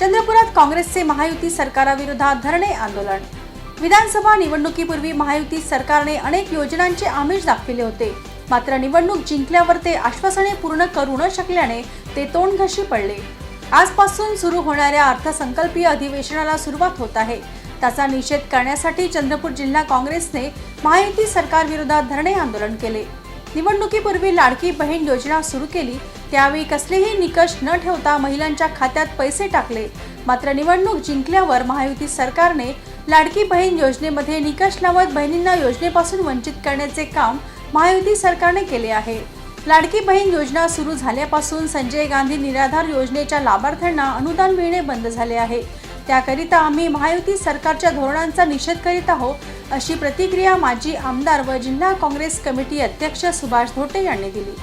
चंद्रपुरात काँग्रेसचे महायुती सरकाराविरोधात धरणे आंदोलन. विधानसभा निवडणुकीपूर्वी महायुती सरकारने अनेक योजनांचे आमिष दाखविले होते. मात्र निवडणूक जिंकल्यावर ते आश्वासने पूर्ण करू न शकल्याने ते तोंडघशी पडले. आजपासून सुरू होणाऱ्या अर्थसंकल्पीय अधिवेशनाला सुरुवात होत आहे. त्याचा निषेध करण्यासाठी चंद्रपूर जिल्हा काँग्रेसने महायुती सरकारविरोधात धरणे आंदोलन केले. निवडणुकीपूर्वी लाडकी बहीण योजना सुरू केली त्यावेळी कसलेही निकष न ठेवता महिलांच्या खात्यात पैसे टाकले. मात्र निवडणूक जिंकल्यावर महायुती सरकारने लाडकी बहीण योजनेमध्ये निकष लावत बहिणींना योजनेपासून वंचित करण्याचे काम महायुती सरकारने केले आहे. लाडकी बहीण योजना सुरू झाल्यापासून संजय गांधी निराधार योजनेच्या लाभार्थ्यांना अनुदान मिळणे बंद झाले आहे. त्याकरिता आम्ही महायुती सरकारच्या धोरणांचा निषेध करीत आहोत अशी प्रतिक्रिया माजी आमदार व जिल्हा काँग्रेस कमिटी अध्यक्ष सुभाष धोटे यांनी दिली.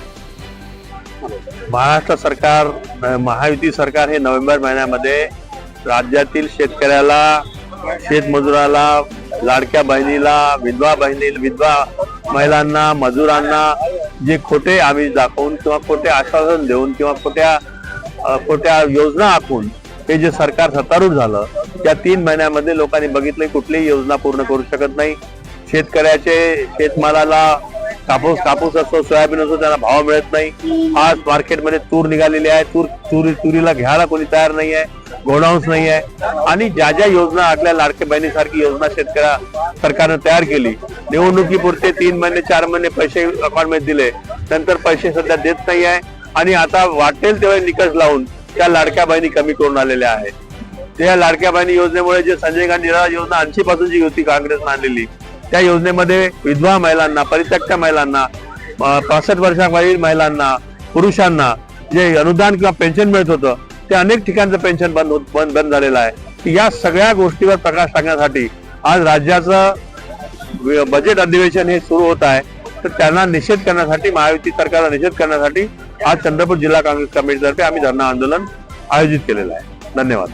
महाराष्ट्र सरकार महायुती सरकार हे नोव्हेंबर महिन्यामध्ये राज्यातील शेतकऱ्याला शेतमजुराला लाडक्या बहिणीला विधवा बहिणी विधवा महिलांना मजुरांना जे खोटे आम्ही दाखवून किंवा खोटे आश्वासन देऊन किंवा खोट्या खोट्या योजना आखून हे जे सरकार सत्तारूढ झालं त्या तीन महिन्यामध्ये लोकांनी बघितलं कुठलीही योजना पूर्ण करू शकत नाही. शेतकऱ्याचे शेतमालाला कापूस कापूस असतो सोयाबीन असो त्यांना भाव मिळत नाही. आज मार्केटमध्ये तूर निघालेली आहे. तूर तुरी तुरीला घ्यायला कोणी तयार नाही आहे गोडाऊन्स नाही आहे आणि ज्या ज्या योजना आपल्या लाडके बहिणीसारखी योजना शेतकऱ्या सरकारनं तयार केली निवडणुकीपुरते तीन महिने चार महिने पैसे अकाउंटमध्ये दिले. नंतर पैसे सध्या देत नाही आहे आणि आता वाटेल तेवढे निकष लावून त्या लाडक्या बहिणी कमी करून आलेल्या आहेत. त्या लाडक्या बहिणी योजनेमुळे जे संजय गांधी योजना ऐंशी पासून जी होती काँग्रेसनं आणलेली त्या योजनेमध्ये विधवा महिलांना परित्यक्त्या महिलांना पासष्ट वर्षाखालील महिलांना पुरुषांना जे अनुदान किंवा पेन्शन मिळत होतं ते अनेक ठिकाणचं पेन्शन बंद होत- बंद बंद झालेलं आहे. या सगळ्या गोष्टीवर प्रकाश टाकण्यासाठी आज राज्याचं बजेट अधिवेशन हे सुरू होत आहे. तर त्यांना निषेध करण्यासाठी महायुती सरकारला निषेध करण्यासाठी आज चंद्रपूर जिल्हा काँग्रेस कमिटीतर्फे आम्ही धरणं आंदोलन आयोजित केलेलं आहे. धन्यवाद.